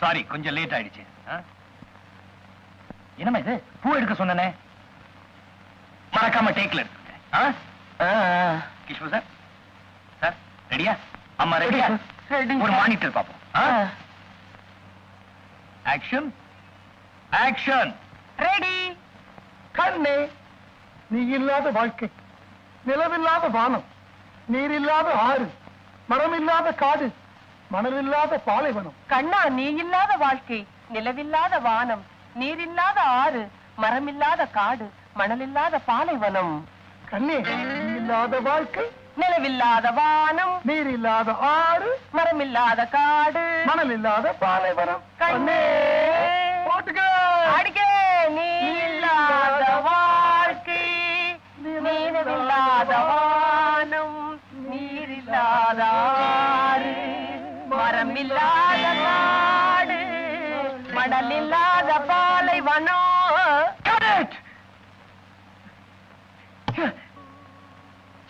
Sir கொஞ்சம் late ஆயிடுச்சு. ஆ? என்னம்மா இது? பூ எடுக்க சொன்னனே. மறக்காம டேக்ல எடுத்துருக்கேன் ஆ? கிஷ்பு சார். சார் ரெடியா அம்மா ரெடியா ஒரு மானிட்டர் பார்ப்போம். ஆக்ஷன் ஆக்ஷன் ரெடி கண்ணே நீ இல்லாத வாழ்க்கை. நிலவில்லாத வானம். நீரில்லாத ஆறு. மரமில்லாத காடு. மணலில்லாத பாலைவனம். கண்ணா நீ இல்லாத வாழ்க்கை நிலவில்லாத வானம் நீரில்லாத ஆறு மரமில்லாத காடு மணலில்லாத பாலைவனம். கண்ணே இல்லாத வாழ்க்கை நிலவில்லாத வானம் நீர் இல்லாத ஆறு மரமில்லாத காடு மணல் இல்லாத பாலைவனம் கண்ணே. மரமில்லாத காடு மணலில்லாத!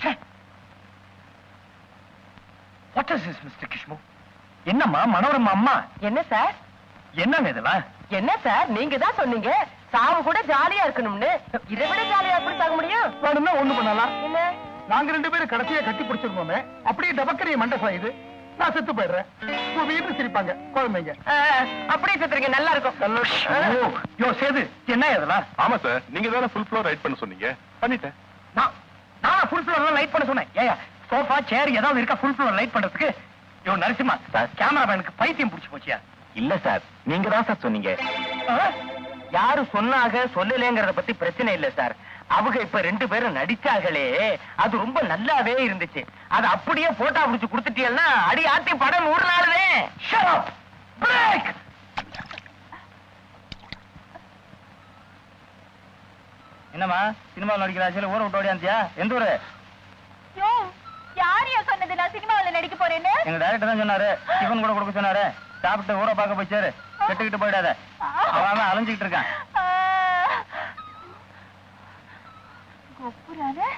ச்சே. What is this, Mr. Kishmo? என்னம்மா மனோரமா அம்மா? என்ன சார்? என்னங்க இதெல்லாம்? என்ன சார்? நீங்க தான் சொன்னீங்க. சாவு கூட ஜாலியா இருக்கணும்னு. இதை விட ஜாலியா எப்படி தாங்க முடியும்? வேணும்னா ஒண்ணு பண்ணலாம். என்ன? நாங்க ரெண்டு பேரும் கடைசியா கட்டி பிடிச்சிருக்கோமே. அப்படியே டபக்கரிய மண்டை சாயுது நான் செத்து போயிடுறேன். உங்க வீட்டு சிரிப்பாங்க குழந்தைங்க. அப்படியே செத்துறீங்க நல்லா இருக்கும் ஓ, யோ சேது என்ன இதெல்லாம் ஆமா சார் நீங்க தானே ஃபுல் ஃப்ளோர் ரைட் பண்ண சொன்னீங்க. பண்ணிட்டேன். நான் நான் ஃபுல் ஃப்ளோர் லைட் பண்ண சொன்னேன். ஏயா சோஃபா சேர் ஏதாவது இருக்கா ஃபுல் ஃப்ளோர் லைட் பண்றதுக்கு? யோ நரசிம்மா கேமராமேனுக்கு பைத்தியம் பிடிச்சு போச்சியா? இல்ல சார் நீங்க தான் சார் சொன்னீங்க. யாரு சொன்னாக சொல்லலங்கிறத பத்தி பிரச்சனை இல்ல சார் அவங்க இப்ப ரெண்டு பேரும் நடிச்சாங்களே அது ரொம்ப நல்லாவே இருந்துச்சு. அது அப்படியே போட்டோ பிடிச்சு கொடுத்துட்டீங்கன்னா அடி ஆத்தி படம் நூறு up! Break! என்னம்மா சினிமாவில் நடிக்கிற ஆசையில ஊரை விட்டு ஓடியாந்தியா எந்த ஊரு? யாரையா சொன்னது? நான் சினிமாவுல நடிக்க போறேன்னு? எங்க டைரக்டர் தான் சொன்னாரு. டிஃபன் கூட கொடுக்க சொன்னாரு. சாப்பிட்டு ஊரை பார்க்க போய் சேரு. கெட்டுக்கிட்டு போயிடாத. அவன் அலைஞ்சுக்கிட்டு இருக்கான். கொப்புறான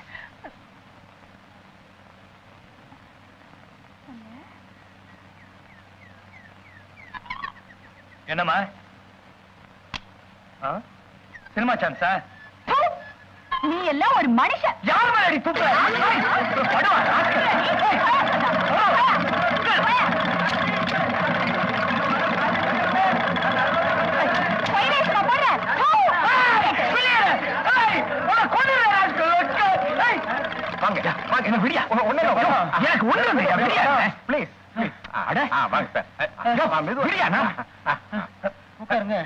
என்னம்மா? சினிமா சான்ஸா நீ எல்லாம் ஒரு மனுஷன் யார் அடி துப்புற ஏய், படுவா, ராஸ்கல். வைரேஷ் நான் போடுறேன் ஏய், வெளியேறு. ஏய், உன்னை கொன்னுடுறேன், ராஸ்கல். ஏய். வாங்க, வாங்க, என்ன விடியா? எனக்கு ஒண்ணு. ப்ளீஸ் அட. வாங்க சார் விடியா. உட்காருங்க.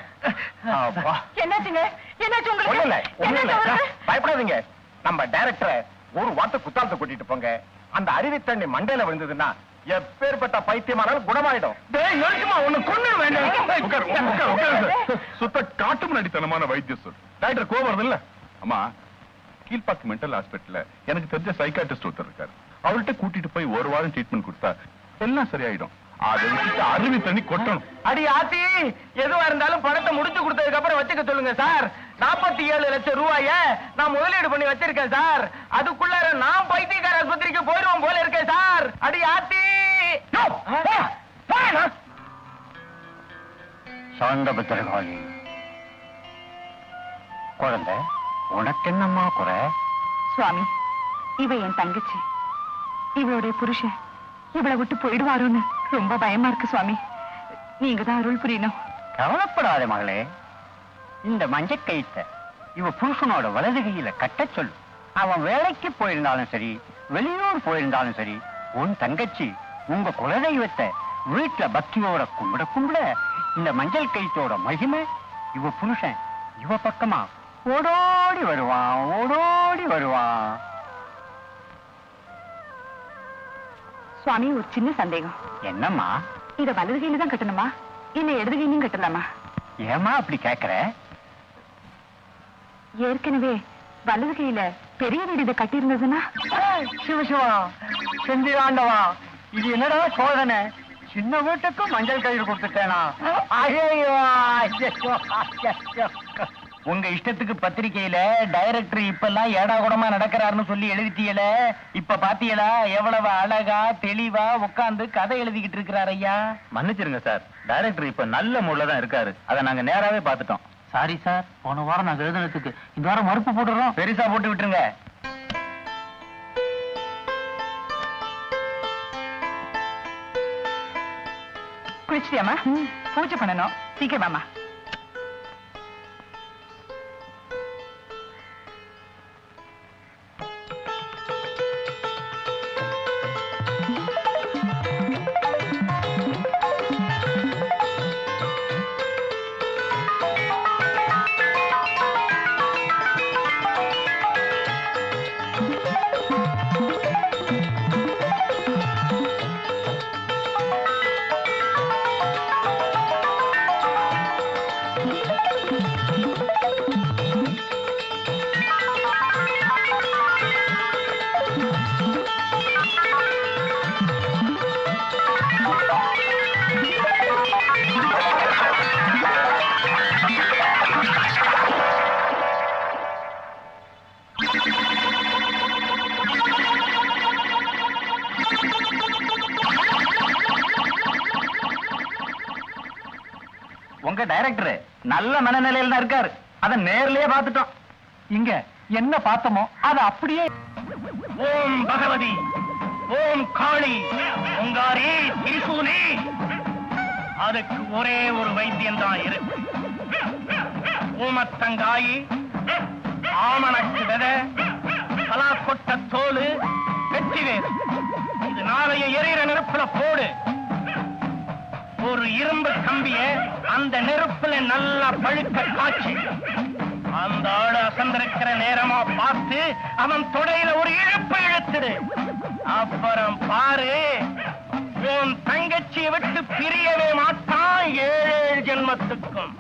என்னாச்சுங்க? என்னாச்சு இல்ல, இல்ல. பயப்படாதீங்க. நம்ம டைரக்டரை ஒரு வார்த்தை குத்தாலத்தை கூட்டிட்டு போங்க. அந்த அருவி தண்ணி மண்டையில விழுந்ததுன்னா எப்பேற்பட்ட பைத்தியமானாலும் குணமாயிடும். கொன்னுடுவேன், வேண்டாம். சுத்த காட்டு நடித்தனமான வைத்தியம் சார் டாக்டர் வருது இல்ல அம்மா கீழ்பாக்கு மென்டல் ஹாஸ்பிட்டல்ல எனக்கு தெரிஞ்ச சைக்காட்டிஸ்ட் ஒருத்தர் இருக்காரு. அவர்கிட்ட கூட்டிட்டு போய் ஒரு வாரம் ட்ரீட்மெண்ட் கொடுத்தா எல்லாம் சரியாயிடும். அதை விட்டுட்டு அருவி தண்ணி கொட்டணும். அடி ஆத்தி எதுவா இருந்தாலும் பணத்தை முடிச்சு கொடுத்ததுக்கு அப்புறம் வச்சுக்க சொல்லுங்க சார். நாற்பத்தி ஏழு லட்சம் ரூபாய நான் முதலீடு பண்ணி வச்சிருக்கேன் சார். அதுக்குள்ளார நான் பைத்தியக்கார ஆஸ்பத்திரிக்கு போயிடுவோம் போல இருக்கேன் சார். அடி ஆத்தி. சாந்த பத்திரகாளி. குழந்தை? உனக்கு என்னம்மா குறை? சுவாமி இவ என் தங்கச்சி. இவளுடைய புருஷன் இவளை விட்டு போயிடுவாரோன்னு ரொம்ப பயமா இருக்கு சுவாமி. நீங்க தான் அருள் புரியணும். கவலைப்படாத மகளே. இந்த மஞ்சள் கயிற்ற இவ புருஷனோட வலது கையில கட்டச் சொல்லு. அவன் வேலைக்கு போயிருந்தாலும் சரி வெளியூர் போயிருந்தாலும் சரி உன் தங்கச்சி உங்க குலதெய்வத்தை வீட்டுல பக்தியோட கும்பிட கும்பிட இந்த மஞ்சள் கயிற்றோட மகிமை இவ புருஷன் இவ பக்கமா ஓடோடி வருவான் ஓடோடி வருவான். சுவாமி ஒரு சின்ன சந்தேகம். என்னம்மா? இத வலது கையில தான் கட்டணுமா? இல்ல இடது கையிலும் கட்டலாமா? ஏமா அப்படி கேக்குற? ஏற்கனவே வலது கையில பெரிய வீடு இதை கட்டியிருந்ததுன்னா? சிவசிவா செந்திராண்டவா இது என்னடா சோதனை? சின்ன வீட்டுக்கும் மஞ்சள் கயிறு கொடுத்துட்டேனா? ஐயோ. உங்க இஷ்டத்துக்கு பத்திரிக்கையில டைரக்டர் இப்பெல்லாம் ஏடா கூடமா நடக்கிறாருன்னு சொல்லி எழுதிட்டீல இப்ப பாத்தீங்களா எவ்வளவு அழகா தெளிவா உட்கார்ந்து கதை எழுதிக்கிட்டு இருக்கிறார் ஐயா? மன்னிச்சிருங்க சார். டைரக்டர் இப்ப நல்ல மூட்ல தான் இருக்காரு. அதை நாங்க நேராவே பார்த்துட்டோம். சாரி சார் போன வாரம் நாங்க எழுதுனதுக்கு இந்த வாரம் மறுப்பு போட்டுறோம். பெருசா போட்டு விட்டுருங்க. குளிச்சிட்டியாமா பூஜை பண்ணணும். சீக்கிரம் டைரக்டர். நல்ல மனநிலையில தான் இருக்காரு. அத நேர்லயே பார்த்துட்டோம். இங்க என்ன பார்த்தோமோ அது அப்படியே ஓம் பகவதி. ஓம் காளி. உங்காரி திரிசூலி அதுக்கு ஒரே ஒரு வைத்தியம் தான் இருக்கு. ஊமத்தங்காயி ஆமணக்கு விதை பலாக்கொட்ட தோல் வெற்றி வேறு இது நாளைய எரியிற நெருப்புல போடு. ஒரு இரும்பு கம்பிய அந்த நெருப்புல நல்லா பழுக்க காய்ச்சி அந்த ஆடு அசந்திருக்கிற நேரமா பார்த்து அவன் தொடையில ஒரு இழுப்பு இழுத்துடு. அப்புறம் பாரு உன் தங்கச்சியை விட்டு பிரியவே மாட்டான் ஏழு ஏழு ஜென்மத்துக்கும்.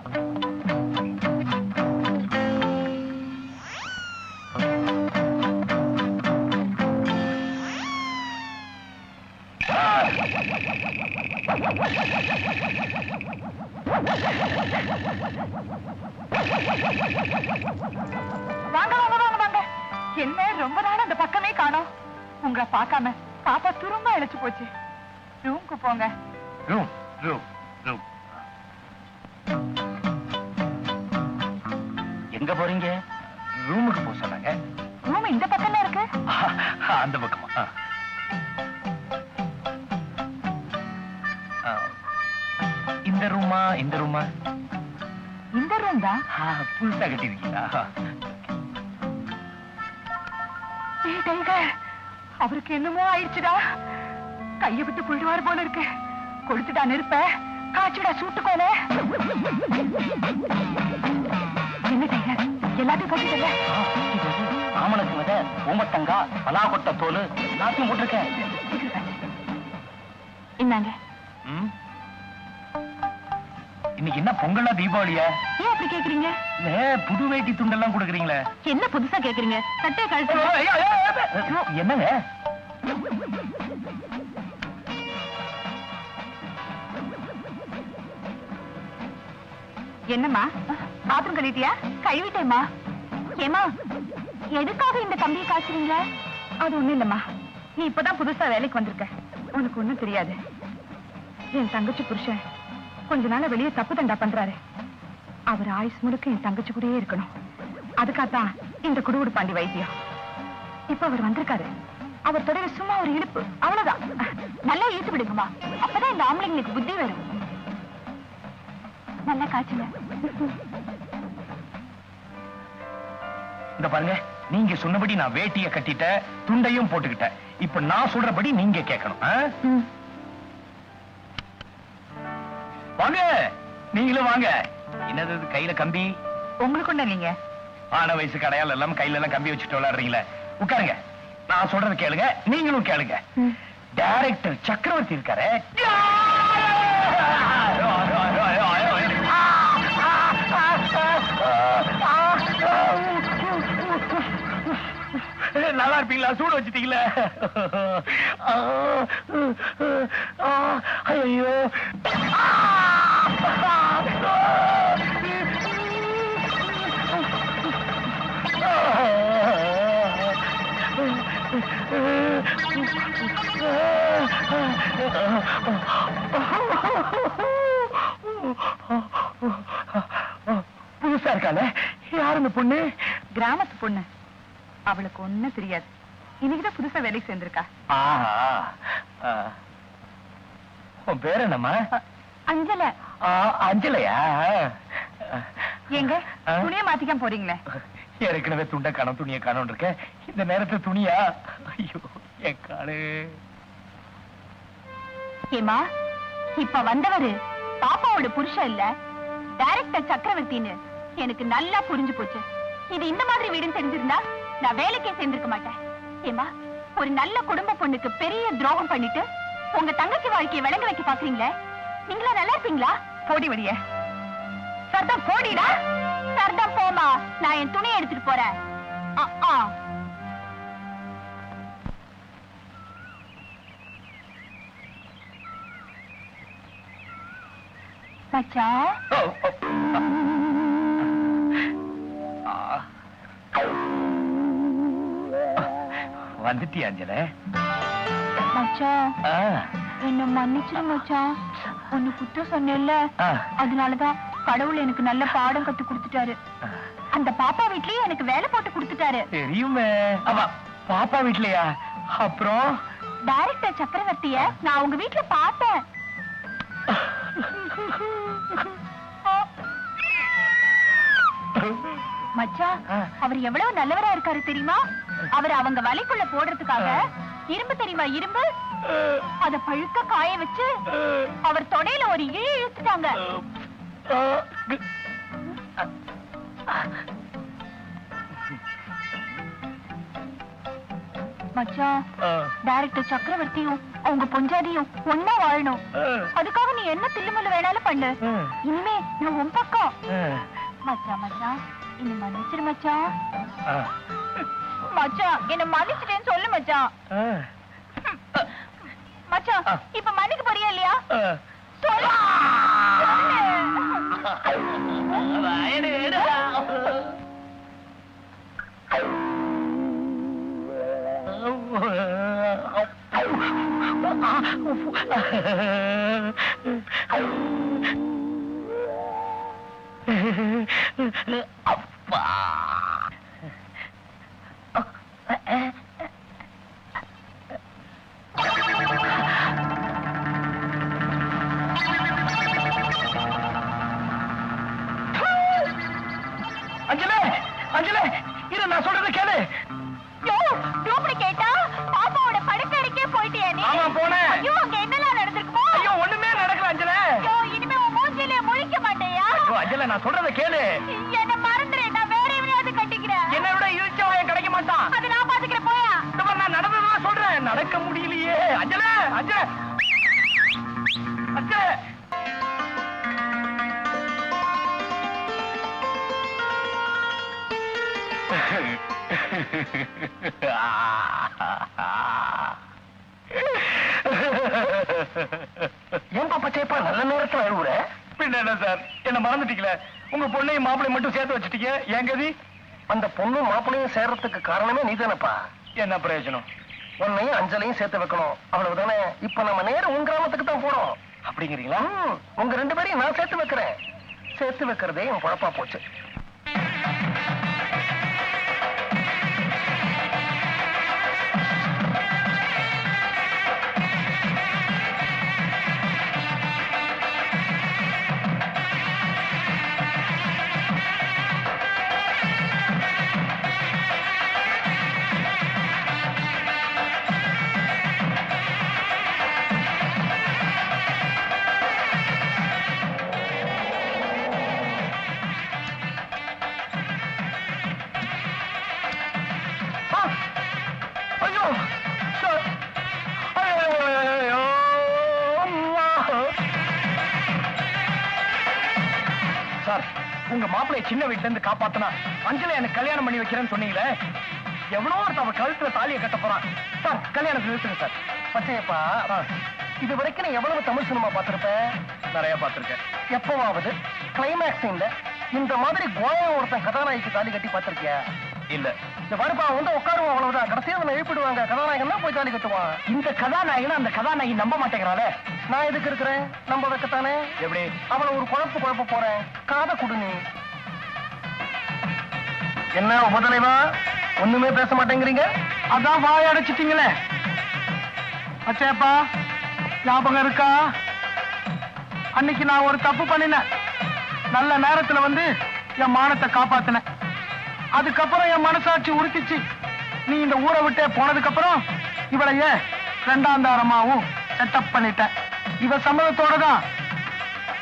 வாங்க வாங்க வாங்க வாங்க. என்ன ரொம்ப நாள் அந்த பக்கமே காணோம். உங்களை பார்க்காம பாப்பா துரும்ப இழைச்சு போச்சு. ரூம்க்கு போங்க. Room room room. எங்க போறீங்க? ரூமுக்கு போக சொன்னாங்க. ரூம் இந்த பக்கம்ல இருக்கு. அந்த பக்கமா? இந்த ரூமா இந்த ரூமா? இந்த ரூம் தான் புதுசா கட்டிருக்கீங்களா அவருக்கு என்னமோ ஆயிடுச்சுடா. கைய விட்டு போயிடுவார் போல இருக்கு. கொளுத்துடா நெருப்ப. காய்ச்சுடா சூட்டுக்கோல. என்ன டைகர் எல்லாத்தையும் போட்டுட்டல ஆமணக்கு வித ஊமத்தங்கா பலாக்கொட்டை தோல் எல்லாத்தையும் போட்டிருக்கேன். இந்தாங்க. ம்? இன்னைக்கு என்ன பொங்கலா தீபாவளியா? ஏன் அப்படி கேக்குறீங்க? இல்ல புது வேட்டி துண்டெல்லாம் கொடுக்குறீங்களே. என்ன புதுசா கேக்குறீங்க? சட்டையை கழட்டு என்னங்க? என்னம்மா? பாத்ரூம் கழிட்டியா கழுவிட்டேம்மா. ஏமா எதுக்காக இந்த கம்பியை காய்ச்சுறீங்க? அது ஒண்ணும் இல்லம்மா. நீ இப்பதான் புதுசா வேலைக்கு வந்திருக்க. உனக்கு ஒண்ணும் தெரியாது. என் தங்கச்சி புருஷன் கொஞ்ச நாளா வெளியே தப்பு தண்டா பண்றாரு. அவர் ஆயுஸ் முழுக்க என் தங்கச்சி கூடயே இருக்கணும். அதுக்காகத்தான் இந்த குடுகுடு பாண்டி வைத்தியம். இப்ப அவர் வந்திருக்காரு. அவர் தொடர சும்மா ஒரு இழுப்பு. அவ்வளவுதான். நல்லா இழுத்து விடுங்கம்மா. அப்பதான் இந்த ஆம்பளைங்களுக்கு புத்தி வரும். நல்லா காய்ச்சுங்க. இந்த பாருங்க நீங்க சொன்னபடி நான் வேட்டிய கட்டிட்டேன் துண்டையும் போட்டுக்கிட்டேன். இப்ப நான் சொல்றபடி நீங்க கேட்கணும் நீங்களும் வாங்க. என்னது கையில கம்பி? உங்களுக்கு ஒண்ணு இல்லைங்க ஆன வயசு கடையால் எல்லாம் கையில எல்லாம் கம்பி வச்சுட்டு விளையாடுறீங்களே. உட்காருங்க. நான் சொல்றது கேளுங்க. நீங்களும் கேளுங்க. டைரக்டர் சக்கரவர்த்தி இருக்காரு. நல்லா இருப்பீங்களா? சூடு வச்சுட்டீங்களா. ஐயோ. புதுசா இருக்காள? யார் அந்த பொண்ணு? கிராமத்து பொண்ணு. அவளுக்கு ஒண்ணு தெரியாது. இன்னைக்குதான் புதுசா வேலைக்கு சேர்ந்திருக்கா. உன் பேர் என்னம்மா? அஞ்சல. அஞ்சலையா? எங்க துணியை மாத்திக்க போறீங்களே? ஏற்கனவே துண்ட கணம் துணியை காணும் இருக்க இந்த நேரத்துல துணியா? ஐயோ என் காலு. ஏமா இப்ப வந்தவரு பாப்பாவோட புருஷன் இல்ல டைரக்டர் சக்கரவர்த்தின்னு எனக்கு நல்லா புரிஞ்சு போச்சு. இது இந்த மாதிரி வீடுன்னு தெரிஞ்சிருந்தா நான் வேலைக்கே சேர்ந்திருக்க மாட்டேன். ஏமா ஒரு நல்ல குடும்ப பொண்ணுக்கு பெரிய துரோகம் பண்ணிட்டு உங்க தங்கச்சி வாழ்க்கையை விளங்க வைக்க பாக்குறீங்களே? நீங்களா நல்லா இருப்பீங்களா போடி வழிய சர்தம் போடிடா. சர்தம் போமா நான் என் துணியை எடுத்துட்டு போறேன். ஆ. வந்துட்டியா அஞ்சல? மச்சான் ஆ, என்ன மன்னிச்சிரு மச்சான் ஒன்னு குத்தம் சொன்னேல்ல ஆ. அதனாலதான் கடவுள் எனக்கு நல்ல பாடம் கத்து கொடுத்துட்டாரு. அந்த பாப்பா வீட்லயும் எனக்கு வேலை போட்டு கொடுத்துட்டாரு. தெரியுமே. ஆமா பாப்பா வீட்லயா? அப்புறம்? டைரக்டர் சக்கரவர்த்திய நான் உங்க வீட்ல பார்த்தேன். மச்சான் ஆ. அவர் எவ்வளவு நல்லவரா இருக்காரு தெரியுமா? அவர் அவங்க வலைக்குள்ள போடுறதுக்காக இரும்பு தெரியுமா இரும்பு? அத பழுக்க காய வச்சு அவர் தொடையில ஒரு இழு இழுத்துட்டாங்க. மச்சான் ஆ, டைரக்டர் சக்கரவர்த்தியும் அவங்க பொஞ்சாதியும் ஒன்னா வாழணும். அதுக்காக நீ என்ன தில்லுமுல்லு வேணாலும் பண்ணு. இனிமே நான் உன் பக்கம். ஆ, மச்சான் மச்சான் இனி மன்னிச்சிரு மச்சான். மச்சான் என்ன மன்னிச்சிட்டேன்னு சொல்லு மச்சான். மச்சான். இப்ப மன்னிக்க போறியா இல்லையா. சொல்லு. அப்பா மாப்பிளையும் மட்டும் சேர்த்து வச்சுட்டீங்க என் கதி? அந்த பொண்ணும் மாப்பிளையும் சேர்றதுக்கு காரணமே நீதானப்பா. என்ன பிரயோஜனம்? உன்னையும் அஞ்சலையும் சேர்த்து வைக்கணும். அவ்வளவுதானே? இப்ப நம்ம நேரம் உன் கிராமத்துக்கு தான் போறோம் அப்படிங்கிறீங்களா? உங்க ரெண்டு பேரையும் நான் சேர்த்து வைக்கிறேன். சேர்த்து வைக்கிறதே என் பொழப்பா போச்சு. உங்க மாப்பிளைய சின்ன வீட்டுல இருந்து காப்பாத்தினா அஞ்சலி எனக்கு கல்யாணம் பண்ணி வைக்கிறேன்னு சொன்னீங்களே? எவ்வளோ ஒருத்தன் அவ கழுத்துல தாலியை கட்ட போறான். சார் கல்யாணத்தை நிறுத்துங்க சார். பச்சையப்பா இது வரைக்கும் நீ எவ்வளவு தமிழ் சினிமா பார்த்திருப்ப? நிறைய பார்த்திருக்கேன். எப்பவாவது? கிளைமேக்ஸ் இந்த மாதிரி கோயா ஒருத்தன் கதாநாயகி தாலி கட்டி பார்த்திருக்கியா? இல்ல. இந்த வருப்பா வந்து உட்காருவோம் அவ்வளவுதான். கடைசியா அவனை எழுப்பிடுவாங்க. கதாநாயகன் தான் போய் தாலி கட்டுவான். இந்த கதாநாயகன் அந்த கதாநாயகி நம்ப மாட்டேங்கிறாளே? நான் எதுக்கு இருக்கிறேன்? நம்ப வைக்கத்தானே எப்படி? அவளை ஒரு குழப்பு குழப்ப போறேன். காதை குடு நீ. என்ன உபதலைவா? ஒண்ணுமே பேச மாட்டேங்கிறீங்க? அதான் வாய் அடைச்சிட்டீங்களே. அச்சேப்பா ஞாபகம் இருக்கா? அன்னைக்கு நான் ஒரு தப்பு பண்ணினேன். நல்ல நேரத்துல வந்து என் மானத்தை காப்பாத்தினேன். அதுக்கப்புறம் என் மனசாட்சி உறுத்திச்சு. நீ இந்த ஊரை விட்டே போனதுக்கு அப்புறம் இவளையே ரெண்டாம் தாரமாவும் செட்டப் பண்ணிட்டேன் இவ சம்மதத்தோட தான்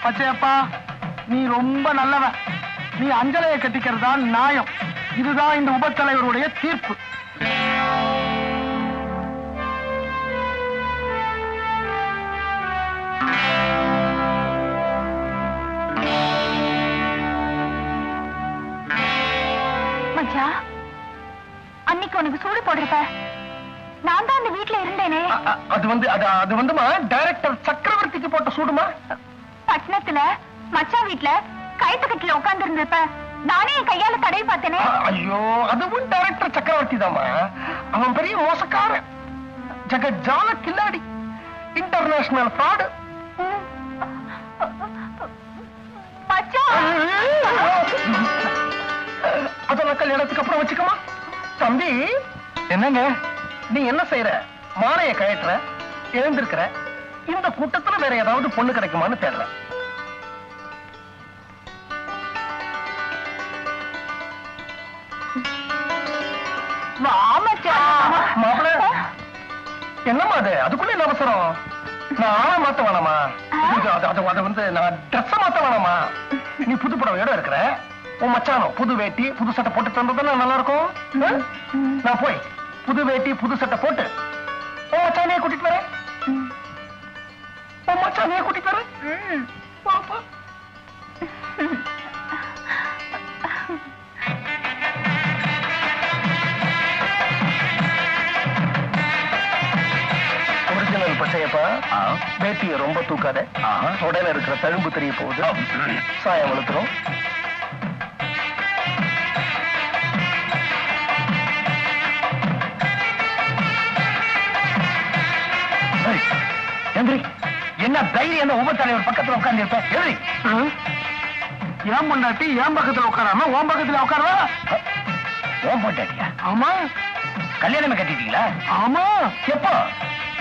பச்சையப்பா நீ ரொம்ப நல்லவன் நீ அஞ்சலையை கட்டிக்கிறது தான் நியாயம். இதுதான் இந்த உபத்தலைவருடைய தீர்ப்பு. உனக்கு சூடு போடுறப்ப நான் தான் அந்த வீட்ல இருந்தேனே. அது வந்து அது அது வந்துமா? டைரக்டர் சக்கரவர்த்திக்கு போட்ட சூடுமா? பட்டணத்துல மச்சான் வீட்ல கைத்துக்கட்டில உட்கார்ந்து இருந்தப்ப நானே என் கையால தடவி பார்த்தேனே. ஐயோ அதுவும் டைரக்டர் சக்கரவர்த்தி தாமா அவன் பெரிய மோசக்காரன். ஜெகஜால கில்லாடி. இன்டர்நேஷனல் ஃப்ராடு மச்சான் அதெல்லாம் கல்யாணத்துக்கு அப்புறம் வச்சுக்கமா. தம்பி என்னங்க? நீ என்ன செய்யற மாலைய கழட்டுற எழுந்திருக்கிற? இந்த கூட்டத்துல வேற ஏதாவது பொண்ணு கிடைக்குமான்னு மாப்பிள என்னம்மா அது? அதுக்குள்ள என்ன அவசரம்? நான் ஆளை மாத்த வேணாமா? அது வந்து நான் ட்ரெஸ் மாத்த வேணாமா? நீ புது புடவையோட இருக்கிற? உன் மச்சானோ புது வேட்டி புது சட்டை போட்டு தந்ததுன்னா நல்லா இருக்கும்? நான் போய் புது வேட்டி புது சட்டை போட்டு உன் மச்சானையே கூட்டிட்டு வரேன். உன் மச்சானையே கூட்டிட்டு வரேன். வா. ஒரிஜினல் பச்சையப்பா. வேட்டியை ரொம்ப தூக்காத. உடையில இருக்கிற தழும்பு தெரிய போகுது. சாயம் வளர்த்துரும். என்ன தைரியம் அந்த உபத்தலைவர் பக்கத்துல உட்கார்ந்து இருப்ப எதிரி ஏன் பொண்டாட்டி ஏன் பக்கத்துல உட்காராம உன் பக்கத்துல உட்காரவா? ஓம் போட்டாட்டியா ஆமா. கல்யாணமே கட்டிட்டீங்களா? ஆமா. எப்போ?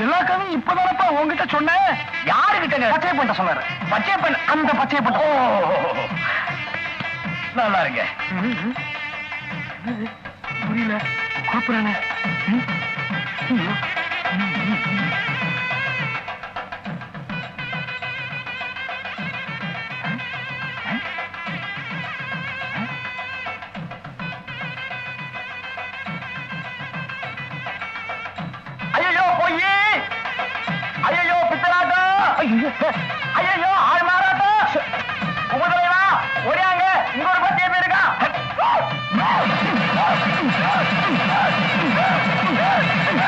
எல்லா கதையும் இப்பதானப்பா உன்கிட்ட சொன்னேன். யாருகிட்ட பச்சை பண்ண சொன்னாரு? பச்சை பண்ண அந்த பச்சை பண்ண. ஓ நல்லா இருங்க. புரியல. குழப்பறானே?